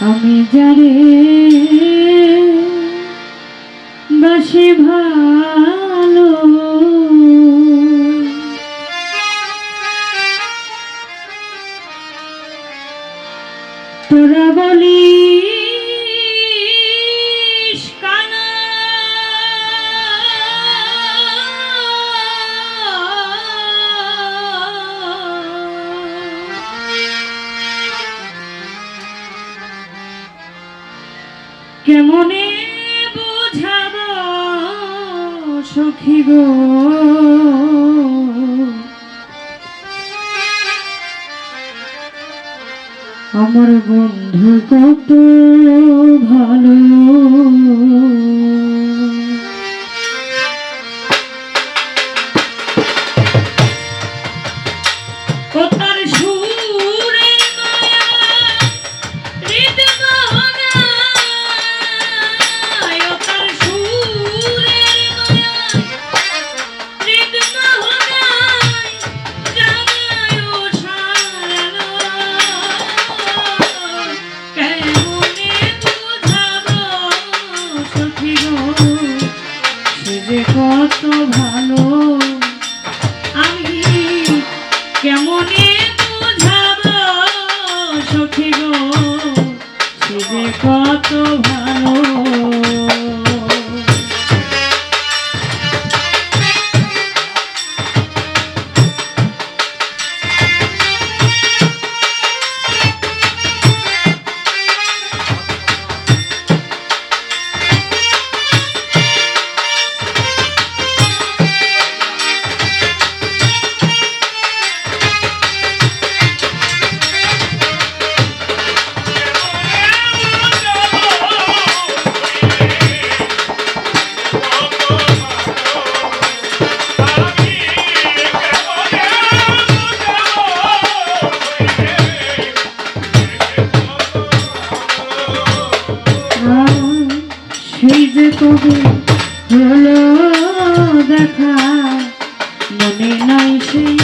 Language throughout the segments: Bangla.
আমি জানি বাসি ভা কেমনে বুঝাব সখী গো? আমার বন্ধু কত ভালো। কবি হলো দেখা মনে নাই সেই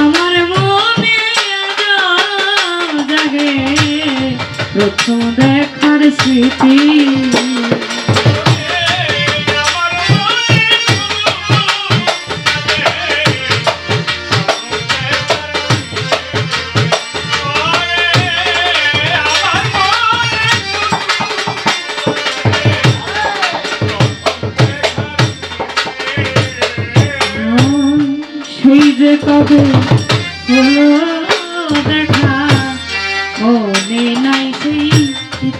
আমার মনে জাগে প্রথম দেখার স্মৃতি।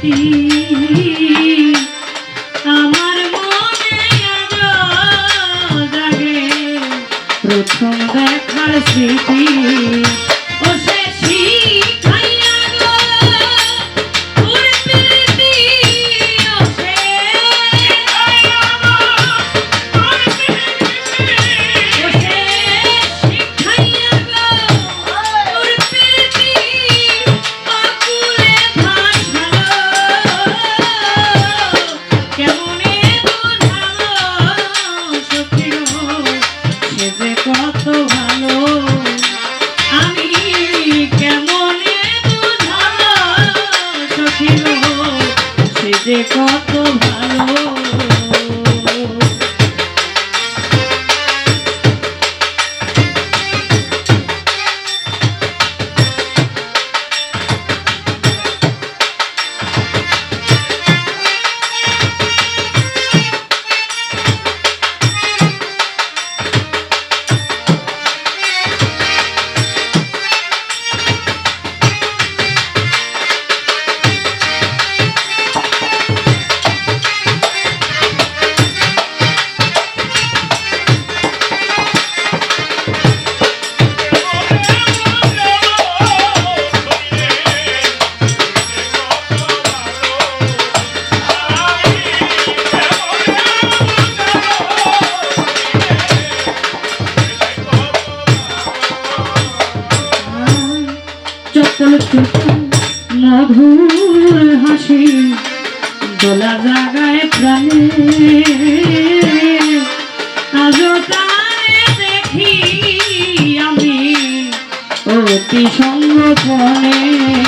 ती কথা জানি আজও তারে দেখি আমি অতি সঙ্গপনে।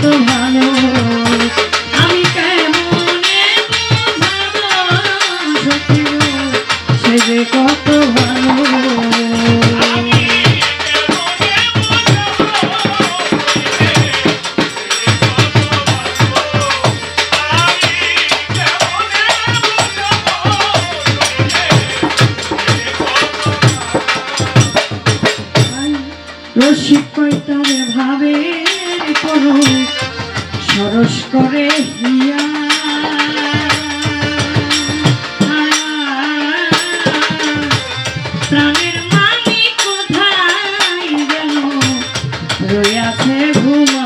তোমার মানুষ করে হিয়া। প্রাণের মামি কোথায় গেল? রইয়াছে ঘুমা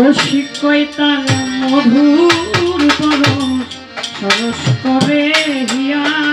রসিকতার মধুর পরশ সরস করে হিয়া